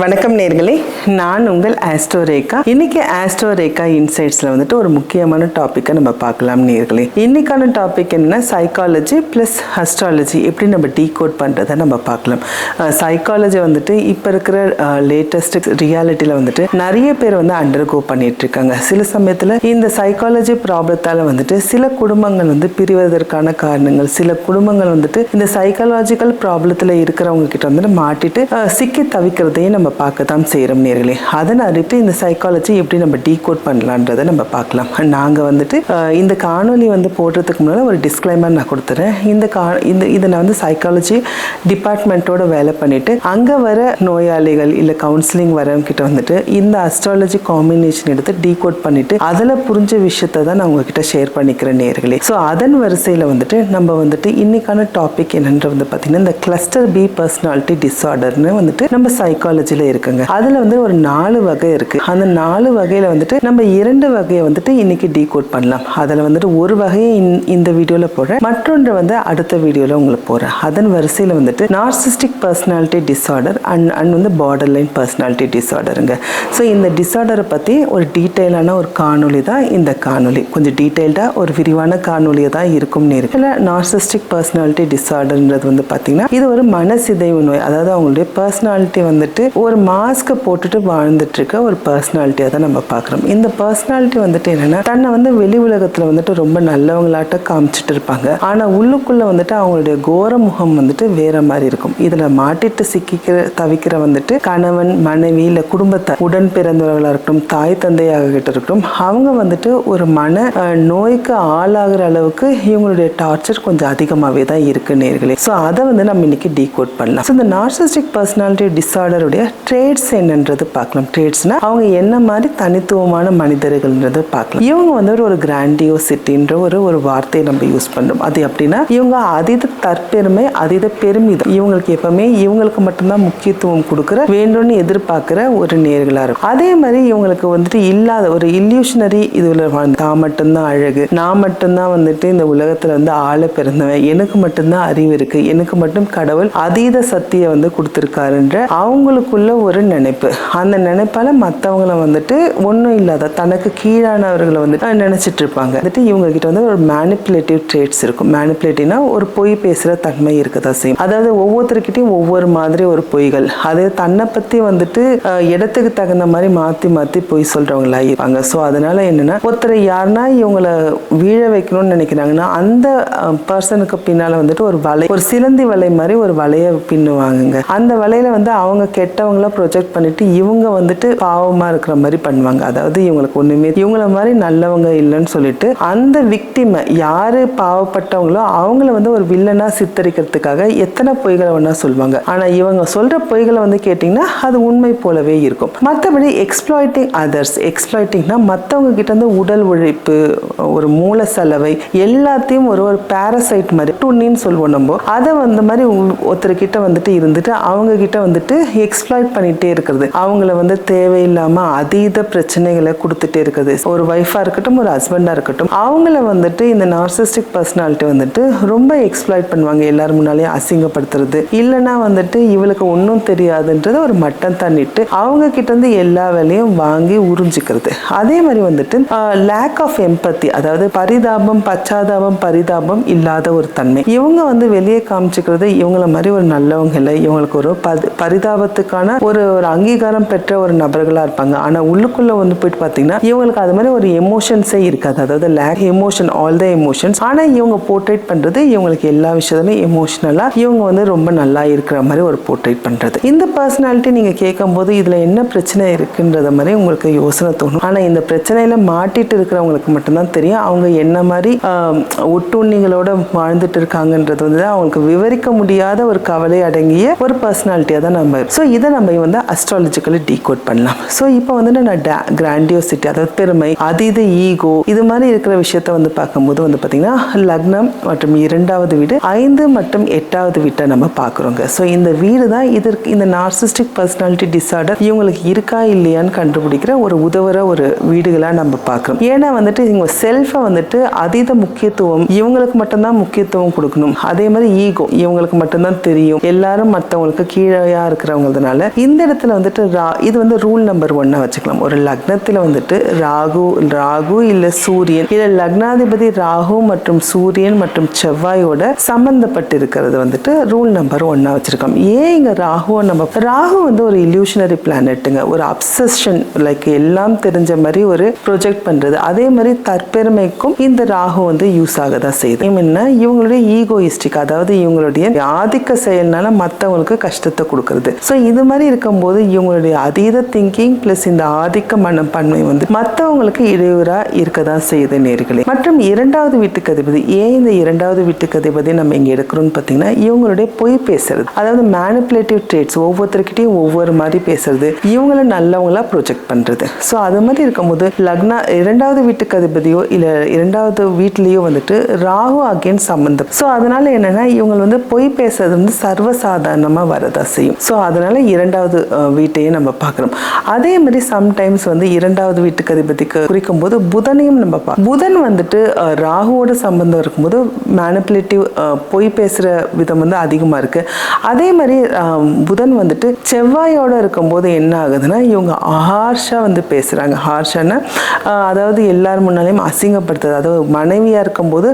வணக்கம் நேர்களே. நான் உங்கள் ஆஸ்ட்ரோரேகா இன்னைக்கு ஆஸ்ட்ரோரேகா இன்சைட்ஸில் வந்துட்டு ஒரு முக்கியமான டாப்பிக்கை நம்ம பார்க்கலாம் நேர்களே. இன்னைக்கான டாபிக் என்ன சைக்காலஜி ப்ளஸ் அஸ்ட்ராலஜி எப்படி நம்ம டீகோட் பண்ணுறதை நம்ம பார்க்கலாம். சைக்காலஜி வந்துட்டு இப்போ இருக்கிற லேட்டஸ்ட் ரியாலிட்டியில் வந்துட்டு நிறைய பேர் வந்து அண்டர்கோ பண்ணிட்டு இருக்காங்க சில சமயத்தில் இந்த சைக்காலஜி ப்ராப்ளத்தால் வந்துட்டு சில குடும்பங்கள் வந்து பிரிவதற்கான காரணங்கள் சில குடும்பங்கள் வந்துட்டு இந்த சைக்காலஜிக்கல் ப்ராப்ளத்தில் இருக்கிறவங்க கிட்ட வந்துட்டு மாட்டிட்டு சிக்கி தவிக்கிறதையும் நம்ம பார்க்க தான் செய்கிறோம் நேர்களே. அதன் அறிவிட்டு இந்த சைக்காலஜி எப்படி நம்ம டீகோட் பண்ணலான்றதை நம்ம பார்க்கலாம். நாங்கள் வந்துட்டு இந்த காணொலி வந்து போடுறதுக்கு முன்னால் ஒரு டிஸ்க்ளைமர் நான் கொடுத்துறேன். இந்த கா இந்த இதை நான் வந்து சைக்காலஜி டிபார்ட்மெண்ட்டோட வேலை பண்ணிவிட்டு அங்கே வர நோயாளிகள் இல்லை கவுன்சிலிங் வரவங்கிட்ட வந்துட்டு இந்த அஸ்ட்ராலஜி காம்பினேஷன் எடுத்து டீகோட் பண்ணிவிட்டு அதில் புரிஞ்ச விஷயத்தை தான் நான் உங்ககிட்ட ஷேர் பண்ணிக்கிறேன் நேர்களே. ஸோ அதன் வரிசையில் வந்துட்டு நம்ம வந்துட்டு இன்னைக்கான டாபிக் என்னன்ற வந்து பார்த்தீங்கன்னா இந்த கிளஸ்டர் பி பர்சனாலிட்டி டிஸார்டர்னு வந்துட்டு நம்ம சைக்காலஜி இதில் இருக்குங்க. அதில் வந்து ஒரு நாலு வகை இருக்கு. அந்த நாலு வகையில் வந்துட்டு நம்ம இரண்டு வகையை வந்துட்டு இன்னைக்கு டீகோட் பண்ணலாம். அதில் வந்துட்டு ஒரு வகையை இந்த- இந்த வீடியோவில் போடுறேன். மற்றொன்று வந்து அடுத்த வீடியோவில் உங்களுக்கு போடுறேன். அதன் வரிசையில் வந்துட்டு narcissistic personality disorder and and வந்து பார்டர் லைன் பர்சனாலிட்டி டிஸார்டருங்க ஸோ இந்த டிஸார்டரை பற்றி ஒரு டீட்டெயிலான ஒரு காணொலி தான் இந்த காணொலி கொஞ்சம் டீட்டெயில்டாக ஒரு விரிவான காணொலியை தான் இருக்கும்னு இருக்கு. இல்லை நார்சிஸ்டிக் பர்சனாலிட்டி டிஸார்டர்ன்றது வந்து பார்த்தீங்கன்னா இது ஒரு மனசிதைவு நோய். அதாவது அவங்களுடைய பர்சனாலிட்டி வந்துட்டு ஒரு மாஸ்க்கை போட்டுட்டு வாழ்ந்துட்டு இருக்க ஒரு பர்சனாலிட்டியாக தான் நம்ம பார்க்குறோம். இந்த பர்சனாலிட்டி வந்துட்டு என்னன்னா தன்னை வந்து வெளி உலகத்தில் வந்துட்டு ரொம்ப நல்லவங்களாட்ட காமிச்சிட்டு இருப்பாங்க. ஆனால் உள்ளுக்குள்ளே வந்துட்டு அவங்களுடைய கோர முகம் வந்துட்டு வேற மாதிரி இருக்கும். இதில் மாட்டிட்டு சிக்கிக்கிற தவிக்கிற வந்துட்டு கணவன் மனைவி இல்லை குடும்பத்தை உடன் பிறந்தவர்களாக இருக்கட்டும் தாய் தந்தையாக கிட்ட இருக்கட்டும் அவங்க வந்துட்டு ஒரு மன நோய்க்கு ஆளாகிற அளவுக்கு இவங்களுடைய டார்ச்சர் கொஞ்சம் அதிகமாகவே தான் இருக்கு நேர்களே. ஸோ அதை வந்து நம்ம இன்னைக்கு டீகோட் பண்ணலாம். ஸோ இந்த நார்சிஸ்டிக் பர்சனாலிட்டி டிஸார்டருடைய ட்ரேட்ஸ் என்னன்றது பார்க்கலாம். ட்ரேட்ஸ்னா அவங்க என்ன மாதிரி தனித்துவமான மனிதர்கள்ன்றது பார்க்கலாம். இவங்க வந்து ஒரு கிராண்டியோசிட்டின்ற ஒரு ஒரு வார்த்தையை நம்ம யூஸ் பண்ணுறோம் அது அப்படின்னா இவங்க அதீத தற்பெருமை அதீத பெருமிதம். இவங்களுக்கு எப்பவுமே இவங்களுக்கு மட்டும்தான் முக்கியத்துவம் கொடுக்குற வேண்டும்னு எதிர்பார்க்குற ஒரு நேர்களா இருக்கும். அதே மாதிரி இவங்களுக்கு வந்துட்டு இல்லாத ஒரு இல்யூஷனரி இதுல வாழ்ந்து தான் மட்டும்தான் அழகு நான் மட்டும்தான் வந்துட்டு இந்த உலகத்துல வந்து ஆள பிறந்தவன் எனக்கு மட்டும்தான் அறிவு இருக்கு எனக்கு மட்டும் கடவுள் அதீத சக்தியை வந்து கொடுத்துருக்காருன்ற அவங்களுக்கு அவங்களுக்குள்ள ஒரு நினைப்பு. அந்த நினைப்பால மற்றவங்கள வந்துட்டு ஒன்றும் இல்லாத தனக்கு கீழானவர்களை வந்துட்டு அஹ், நினைச்சிட்டு இருப்பாங்க வந்துட்டு இவங்க கிட்ட வந்து ஒரு மேனிப்புலேட்டிவ் ட்ரேட்ஸ் இருக்கும். மேனிப்புலேட்டிவ்னா ஒரு பொய் பேசுகிற தன்மை இருக்கதா செய்யும். அதாவது ஒவ்வொருத்தருக்கிட்டையும் ஒவ்வொரு மாதிரி ஒரு பொய்கள். அது தன்னை பற்றி வந்துட்டு இடத்துக்கு தகுந்த மாதிரி மாற்றி மாற்றி பொய் சொல்கிறவங்களா இருப்பாங்க. ஸோ அதனால என்னென்னா ஒருத்தர் யாருன்னா இவங்களை வீழ வைக்கணும்னு நினைக்கிறாங்கன்னா அந்த பர்சனுக்கு பின்னால் வந்துட்டு ஒரு வலை ஒரு சிலந்தி வலை மாதிரி ஒரு வலையை பின்னுவாங்கங்க. அந்த வலையில் வந்து அவங்க கெட்ட மற்றவங்களாம் ப்ரொஜெக்ட் பண்ணிட்டு இவங்க வந்துட்டு பாவமாக இருக்கிற மாதிரி பண்ணுவாங்க. அதாவது இவங்களுக்கு ஒன்றுமே இவங்கள மாதிரி நல்லவங்க இல்லைன்னு சொல்லிட்டு அந்த விக்டிமை யார் பாவப்பட்டவங்களோ அவங்கள வந்து ஒரு வில்லனாக சித்தரிக்கிறதுக்காக எத்தனை பொய்களை வேணா சொல்லுவாங்க. ஆனால் இவங்க சொல்கிற பொய்களை வந்து கேட்டிங்கன்னா அது உண்மை போலவே இருக்கும். மற்றபடி எக்ஸ்ப்ளாய்டிங் அதர்ஸ் எக்ஸ்ப்ளாய்டிங்னா மற்றவங்க கிட்ட இருந்து உடல் உழைப்பு ஒரு மூல செலவை எல்லாத்தையும் ஒரு ஒரு பேரசைட் மாதிரி டுன்னின்னு சொல்லுவோம் நம்ம. அதை வந்த மாதிரி ஒருத்தர்கிட்ட வந்துட்டு இருந்துட்டு அவங்க கிட்ட வந்துட்டு எக்ஸ்ப்ளாய்ட் பண்ணிட்டே இருக்கிறது. அவங்கள வந்து தேவையில்லாம அதீத பிரச்சனைகளை கொடுத்துட்டே இருக்குது. ஒரு ஒய்ஃபா இருக்கட்டும் ஒரு ஹஸ்பண்டா இருக்கட்டும் அவங்கள வந்துட்டு இந்த நார்சிஸ்டிக் பர்சனாலிட்டி வந்துட்டு ரொம்ப எக்ஸ்ப்ளாய்ட் பண்ணுவாங்க. எல்லாரும் முன்னாலேயும் அசிங்கப்படுத்துறது. இல்லைன்னா வந்துட்டு இவளுக்கு ஒன்றும் தெரியாதுன்றதை ஒரு மட்டம் தண்ணிட்டு அவங்க கிட்ட இருந்து எல்லா வேலையும் வாங்கி உறிஞ்சிக்கிறது. அதே மாதிரி வந்துட்டு லேக் ஆஃப் எம்பத்தி அதாவது பரிதாபம் பச்சாதாபம் பரிதாபம் இல்லாத ஒரு தன்மை. இவங்க வந்து வெளியே காமிச்சுக்கிறது இவங்கள மாதிரி ஒரு நல்லவங்க இல்லை. இவங்களுக்கு ஒரு பரிதாபத்துக்கான பரிதாபத்துக்கான ஒரு ஒரு அங்கீகாரம் பெற்ற ஒரு நபர்களாக இருப்பாங்க. ஆனால் உள்ளுக்குள்ளே வந்து போயிட்டு பார்த்தீங்கன்னா இவங்களுக்கு அது மாதிரி ஒரு எமோஷன்ஸே இருக்காது. அதாவது lack emotion all the emotions ஆனால் இவங்க போர்ட்ரேட் பண்ணுறது இவங்களுக்கு எல்லா விஷயத்துலையும் எமோஷனலாக இவங்க வந்து ரொம்ப நல்லா இருக்கிற மாதிரி ஒரு போர்ட்ரேட் பண்ணுறது இந்த பர்சனாலிட்டி நீங்கள் கேட்கும்போது இதில் என்ன பிரச்சனை இருக்குன்றத மாதிரி உங்களுக்கு யோசனை தோணும். ஆனால் இந்த பிரச்சனையில் மாட்டிட்டு இருக்கிறவங்களுக்கு மட்டும்தான் தெரியும். அவங்க என்ன மாதிரி ஒட்டுண்ணிகளோட வாழ்ந்துட்டு இருக்காங்கன்றது வந்து அவங்களுக்கு விவரிக்க முடியாத ஒரு கவலை அடங்கிய ஒரு பர்சனாலிட்டியாக தான் நம்ம ஸோ இதை நம்ம வந்து அஸ்ட்ராலஜிக்கலி டீகோட் பண்ணலாம். ஸோ இப்போ வந்துட்டு நான் டே கிராண்டியோசிட்டி அதாவது பெருமை அதீத ஈகோ இது மாதிரி இருக்கிற விஷயத்த வந்து பார்க்கும்போது வந்து பார்த்தீங்கன்னா லக்னம் மற்றும் இரண்டாவது வீடு ஐந்து மற்றும் எட்டாவது வீட்டை நம்ம பார்க்குறோங்க. ஸோ இந்த வீடு தான் இதற்கு இந்த நார்சிஸ்டிக் பர்சனாலிட்டி டிசார்டர் இவங்களுக்கு இருக்கா இல்லையான்னு கண்டுபிடிக்கிற ஒரு உதவுற ஒரு வீடுகளாக நம்ம பார்க்குறோம். ஏன்னா வந்துட்டு இவங்க செல்ஃபை வந்துட்டு அதீத முக்கியத்துவம் இவங்களுக்கு மட்டும்தான் முக்கியத்துவம் கொடுக்கணும். அதே மாதிரி ஈகோ இவங்களுக்கு மட்டும்தான் தெரியும். எல்லாரும் மற்றவங்களுக்கு கீழேயா இருக்கிறவங்கிறதுனால இந்த இடத்துல வந்துட்டு ரா இது வந்து ரூல் நம்பர் ஒன்னா வச்சுக்கலாம். ஒரு லக்னத்தில் வந்துட்டு ராகு ராகு இல்லை சூரியன். இல்லை லக்னாதிபதி ராகு மற்றும் சூரியன் மற்றும் செவ்வாயோட சம்பந்தப்பட்டு இருக்கிறது வந்துட்டு ரூல் நம்பர் ஒன்னா வச்சிருக்கோம். ஏன் இங்க ராகுவை நம்ம ராகு வந்து ஒரு இல்யூஷனரி பிளானட்டுங்க ஒரு அப்சஷன் லைக் எல்லாம் தெரிஞ்ச மாதிரி ஒரு ப்ரொஜெக்ட் பண்றது. அதே மாதிரி தற்பெருமைக்கும் இந்த ராகு வந்து யூஸ் ஆக தான் செய்யுது என்ன? இவங்களுடைய ஈகோயிஸ்டிக் அதாவது இவங்களுடைய ஆதிக்க செயல்னால மற்றவங்களுக்கு கஷ்டத்தை கொடுக்கறது. ஸோ இது மாதிரி இருக்கும்போது இவங்களுடைய அதீத திங்கிங் பிளஸ் இந்த ஆதிக்க மன பன்மை வந்து மற்றவங்களுக்கு இடையூறா இருக்க தான் செய்யுது நேர்களே. மற்றும் இரண்டாவது வீட்டுக்கு அதிபதி ஏன் இந்த இரண்டாவது வீட்டுக்கு அதிபதி நம்ம இங்க எடுக்கிறோம்னு பார்த்தீங்கன்னா இவங்களுடைய பொய் பேசுறது. அதாவது மேனிப்புலேட்டிவ் ட்ரேட்ஸ் ஒவ்வொருத்தருக்கிட்டையும் ஒவ்வொரு மாதிரி பேசுறது இவங்கள நல்லவங்களா ப்ரொஜெக்ட் பண்றது. ஸோ அது மாதிரி இருக்கும்போது லக்னா இரண்டாவது வீட்டுக்கு அதிபதியோ இல்லை இரண்டாவது வீட்லேயோ வந்துட்டு ராகு அகேன் சம்பந்தம். ஸோ அதனால என்னன்னா இவங்க வந்து பொய் பேசுறது வந்து சர்வசாதாரணமாக வரதா செய்யும். ஸோ அதனால இரண்டாவது வீட்டையும் நம்ம பார்க்குறோம் அதே மாதிரி சம்டைம்ஸ் வந்து இரண்டாவது வீட்டுக்கு அதிபதிக்கு குறிக்கும் போது புதனையும் நம்ம பார்க்கணும் புதன் வந்துட்டு ராகுவோட சம்பந்தம் இருக்கும்போது மேனிப்புலேட்டிவ் பொய் பேசுகிற விதம் வந்து அதிகமாக இருக்கு. அதே மாதிரி புதன் வந்துட்டு செவ்வாயோட இருக்கும்போது என்ன ஆகுதுன்னா இவங்க ஹார்ஷாக வந்து பேசுகிறாங்க ஹார்ஷான அதாவது எல்லார் முன்னாலையும் அசிங்கப்படுத்துறது. அதாவது மனைவியாக இருக்கும்போது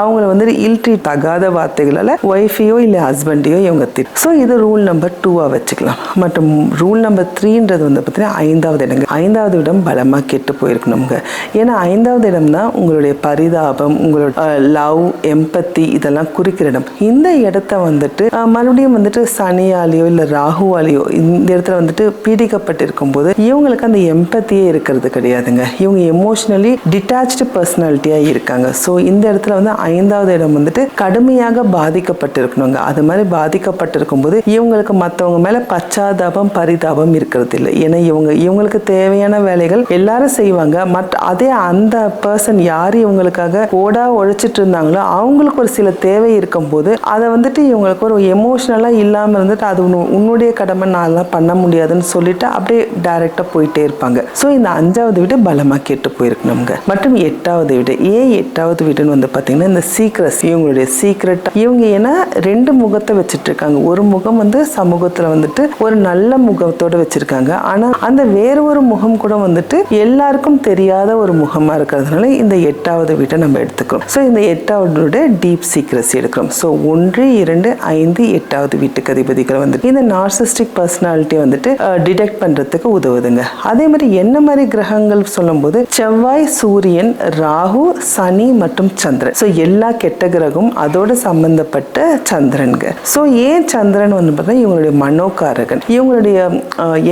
அவங்கள வந்து இல்ட்ரி தகாத வார்த்தைகளால் ஒய்ஃபையோ இல்லை ஹஸ்பண்டையோ இவங்க திட் ஸோ இது ரூல் நம்பர் டூவாக வச்சுக்கலாம். மற்றும் ரூல் நம்பர் த்ரீன்றது வந்து பார்த்தீங்கன்னா ஐந்தாவது இடங்க ஐந்தாவது இடம் பலமாக கெட்டு போயிருக்கணுங்க ஏன்னா ஐந்தாவது இடம் தான் உங்களுடைய பரிதாபம் உங்களோட லவ் எம்பத்தி இதெல்லாம் குறிக்கிற இடம். இந்த இடத்த வந்துட்டு மறுபடியும் வந்துட்டு சனியாலேயோ இல்லை ராகுவாலேயோ இந்த இடத்துல வந்துட்டு பீடிக்கப்பட்டிருக்கும் போது இவங்களுக்கு அந்த எம்பத்தியே இருக்கிறது கிடையாதுங்க. இவங்க எமோஷனலி டிட்டாச்சு பர்சனாலிட்டியாக இருக்காங்க. ஸோ இந்த இடத்துல வந்து ஐந்தாவது இடம் வந்துட்டு கடுமையாக பாதிக்கப்பட்டிருக்கணுங்க. அது மாதிரி பாதிக்கப்பட்டிருக்கும் போது இவங்களுக்கு மற்றவங்க மேலே பச்சை பச்சாதாபம் பரிதாபம் இருக்கிறது இல்லை ஏன்னா இவங்க இவங்களுக்கு தேவையான வேலைகள் எல்லாரும் செய்வாங்க. மற்ற அதே அந்த பர்சன் யார் இவங்களுக்காக ஓடா உழைச்சிட்டு இருந்தாங்களோ அவங்களுக்கு ஒரு சில தேவை இருக்கும் போது அதை வந்துட்டு இவங்களுக்கு ஒரு எமோஷ்னலாக இல்லாமல் இருந்துட்டு அது உன்னுடைய கடமை நான் அதெல்லாம் பண்ண முடியாதுன்னு சொல்லிட்டு அப்படியே டைரெக்டாக போயிட்டே இருப்பாங்க. ஸோ இந்த அஞ்சாவது வீடு பலமாக கெட்டு நமக்கு. மற்றும் எட்டாவது வீடு ஏன் எட்டாவது வீடுன்னு வந்து பார்த்தீங்கன்னா இந்த சீக்ரஸ் இவங்களுடைய சீக்ரெட் இவங்க ஏன்னா ரெண்டு முகத்தை வச்சுட்டு இருக்காங்க ஒரு முகம் வந்து சமூகத்தில் வந்துட்டு ஒரு ஒரு நல்ல முகத்தோடு வச்சுருக்காங்க. ஆனால் அந்த வேறு ஒரு முகம் கூட வந்துட்டு எல்லாருக்கும் தெரியாத ஒரு முகமாக இருக்கிறதுனால இந்த எட்டாவது வீட்டை நம்ம எடுத்துக்கிறோம். ஸோ இந்த எட்டாவது டீப் சீக்ரஸி எடுக்கிறோம். ஸோ ஒன்று இரண்டு ஐந்து எட்டாவது வீட்டுக்கு அதிபதிகளை வந்துட்டு இந்த நார்சிஸ்டிக் பர்சனாலிட்டி வந்துட்டு டிடெக்ட் பண்ணுறதுக்கு உதவுதுங்க. அதே மாதிரி என்ன மாதிரி கிரகங்கள் சொல்லும்போது செவ்வாய் சூரியன் ராகு சனி மற்றும் சந்திரன். ஸோ எல்லா கெட்ட கிரகம் அதோட சம்பந்தப்பட்ட சந்திரனுங்க. ஸோ ஏன் சந்திரன் வந்து பார்த்தீங்கன்னா இவங்களுடைய மனோகாரகன். இவங்களுடைய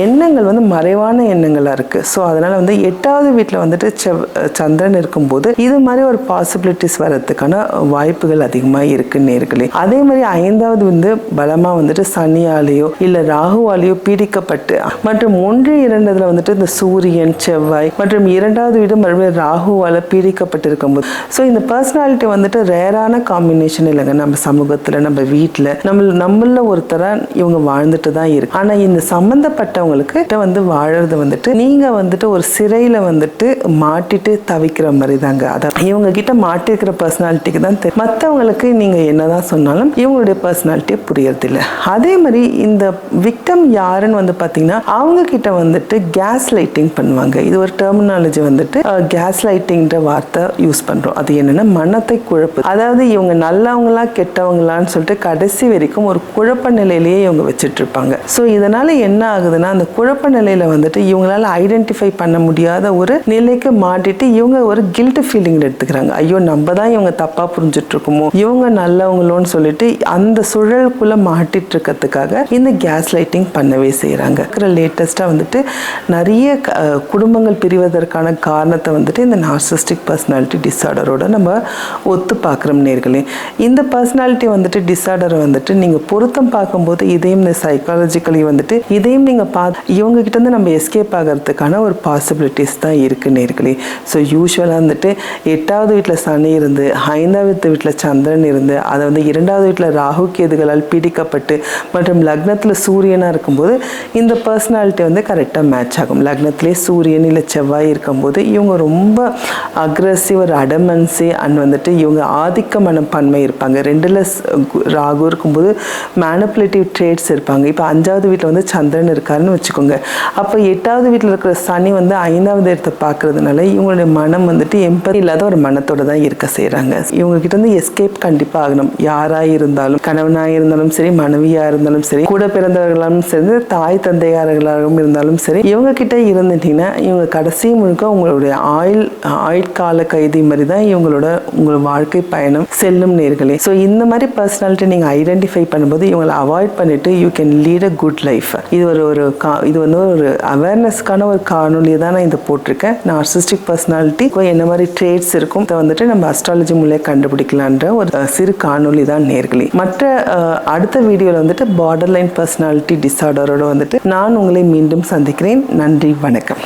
எண்ணங்கள் வந்து மறைவான எண்ணங்களாக இருக்குது ஸோ அதனால் வந்து எட்டாவது வீட்டில் வந்துட்டு செவ் சந்திரன் இருக்கும்போது இது மாதிரி ஒரு பாசிபிலிட்டிஸ் வர்றதுக்கான வாய்ப்புகள் அதிகமாக இருக்குன்னு நேர்களே. அதே மாதிரி ஐந்தாவது வந்து பலமாக வந்துட்டு சனியாலேயோ இல்லை ராகுவாலேயோ பீடிக்கப்பட்டு மற்றும் ஒன்று இரண்டதில் வந்துட்டு இந்த சூரியன் செவ்வாய் மற்றும் இரண்டாவது வீடு மறுபடியும் ராகுவால் பீடிக்கப்பட்டு இருக்கும்போது ஸோ இந்த பர்சனாலிட்டி வந்துட்டு ரேரான காம்பினேஷன் இல்லைங்க. நம்ம சமூகத்தில் நம்ம வீட்டில் நம்ம நம்மள ஒருத்தராக இவங்க வாழ்ந்துட்டு தான் இருக்கு ஆனால் இந்த சம்மந்தப்பட்டவங்களுக்கு வந்து வாழறது வந்துட்டு நீங்கள் வந்துட்டு ஒரு சிறையில் வந்துட்டு மாட்டிட்டு தவிக்கிற மாதிரி தாங்க அதான் இவங்க கிட்ட மாட்டிருக்கிற பர்சனாலிட்டிக்கு தான் தெரியும் மற்றவங்களுக்கு நீங்கள் என்னதான் சொன்னாலும் இவங்களுடைய பர்சனாலிட்டியை புரியறதில்ல. அதே மாதிரி இந்த விக்டம் யாருன்னு வந்து பார்த்தீங்கன்னா அவங்க கிட்ட வந்துட்டு கேஸ் லைட்டிங் பண்ணுவாங்க. இது ஒரு டெர்மினாலஜி வந்துட்டு கேஸ் லைட்டிங்கிற வார்த்தை யூஸ் பண்ணுறோம் அது என்னென்னா மனத்தை குழப்பு. அதாவது இவங்க நல்லவங்களா கெட்டவங்களான்னு சொல்லிட்டு கடைசி வரைக்கும் ஒரு குழப்ப நிலையிலேயே இவங்க வச்சுட்டு இருப்பாங்க. ஸோ இதனால் என்ன ஆகுதுன்னா அந்த குழப்ப நிலையில் வந்துட்டு இவங்களால ஐடென்டிஃபை பண்ண முடியாத ஒரு நிலைக்கு மாட்டிட்டு இவங்க ஒரு கில்ட் ஃபீலிங் எடுத்துக்கிறாங்க. ஐயோ நம்ம தான் இவங்க தப்பாக புரிஞ்சுட்ருக்கோமோ? இவங்க நல்லவங்களோன்னு சொல்லிட்டு அந்த சுழலுக்குள்ளே மாட்டிட்டு இருக்கிறதுக்காக இந்த கேஸ் லைட்டிங் பண்ணவே செய்கிறாங்க இருக்கிற லேட்டஸ்ட்டாக வந்துட்டு நிறைய குடும்பங்கள் பிரிவதற்கான காரணத்தை வந்துட்டு இந்த நார்சிஸ்டிக் பர்சனாலிட்டி டிஸார்டரோட நம்ம ஒத்து பார்க்குறோம் நேர்களே. இந்த பர்சனாலிட்டி வந்துட்டு டிஸார்டரை வந்துட்டு நீங்கள் பொருத்தம் பார்க்கும்போது இதையும் இந்த சைக்காலஜிக்கல் வந்துட்டு இதையும் நீங்கள் பா இவங்க நம்ம எஸ்கேப் ஆகிறதுக்கான ஒரு பாசிபிலிட்டிஸ் தான் இருக்குது நேர்களே. ஸோ யூஸ்வலாக வந்துட்டு எட்டாவது வீட்டில் சனி இருந்து ஐந்தாவது வீட்டில் சந்திரன் இருந்து அதை வந்து இரண்டாவது வீட்டில் ராகு கேதுகளால் பிடிக்கப்பட்டு மற்றும் லக்னத்தில் சூரியனாக இருக்கும்போது இந்த பர்சனாலிட்டி வந்து கரெக்டாக மேட்ச் ஆகும். லக்னத்திலே சூரியன் இல்லை செவ்வாய் இருக்கும்போது இவங்க ரொம்ப அக்ரஸிவ் ஒரு அடமன்சி அண்ட் வந்துட்டு இவங்க ஆதிக்க மனப்பான்மை இருப்பாங்க. ரெண்டில் ராகு இருக்கும்போது மேனப்புலேட்டிவ் ட்ரேட்ஸ் இருப்பாங்க. இப்போ அஞ்சாவது எட்டாவது வீட்டில் வந்து சந்திரன் இருக்காருன்னு வச்சுக்கோங்க. அப்போ எட்டாவது வீட்டில் இருக்கிற சனி வந்து ஐந்தாவது இடத்தை பார்க்கறதுனால இவங்களுடைய மனம் வந்துட்டு எம்பதி இல்லாத ஒரு மனத்தோட தான் இருக்க செய்கிறாங்க இவங்க கிட்ட இருந்து எஸ்கேப் கண்டிப்பாக ஆகணும். யாராக இருந்தாலும் கணவனாக இருந்தாலும் சரி மனைவியாக இருந்தாலும் சரி கூட பிறந்தவர்களாலும் சரி தாய் தந்தையாரர்களாகவும் இருந்தாலும் சரி இவங்க கிட்ட இருந்துட்டீங்கன்னா இவங்க கடைசி முழுக்க உங்களுடைய ஆயுள் ஆயுட்கால கைதி மாதிரி தான் இவங்களோட உங்களோட வாழ்க்கை பயணம் செல்லும் நேர்களே. ஸோ இந்த மாதிரி பர்சனாலிட்டி நீங்கள் ஐடென்டிஃபை பண்ணும்போது இவங்களை அவாய்ட் பண்ணிட்டு you can lead a good good life இது ஒரு ஒரு கா இது வந்து ஒரு அவேர்னஸ்க்கான ஒரு காணொலி தான் நான் இதை போட்டிருக்கேன். நார்சிஸ்டிக் பர்சனாலிட்டி என்ன மாதிரி ட்ரேட்ஸ் இருக்கும் இதை வந்துட்டு நம்ம அஸ்ட்ராலஜி மூலியம் கண்டுபிடிக்கலான்ற ஒரு சிறு காணொலி தான் நேர்களி. மற்ற அடுத்த வீடியோவில் வந்துட்டு பார்டர் லைன் பர்சனாலிட்டி டிஸார்டரோட வந்துட்டு நான் உங்களை மீண்டும் சந்திக்கிறேன். நன்றி வணக்கம்.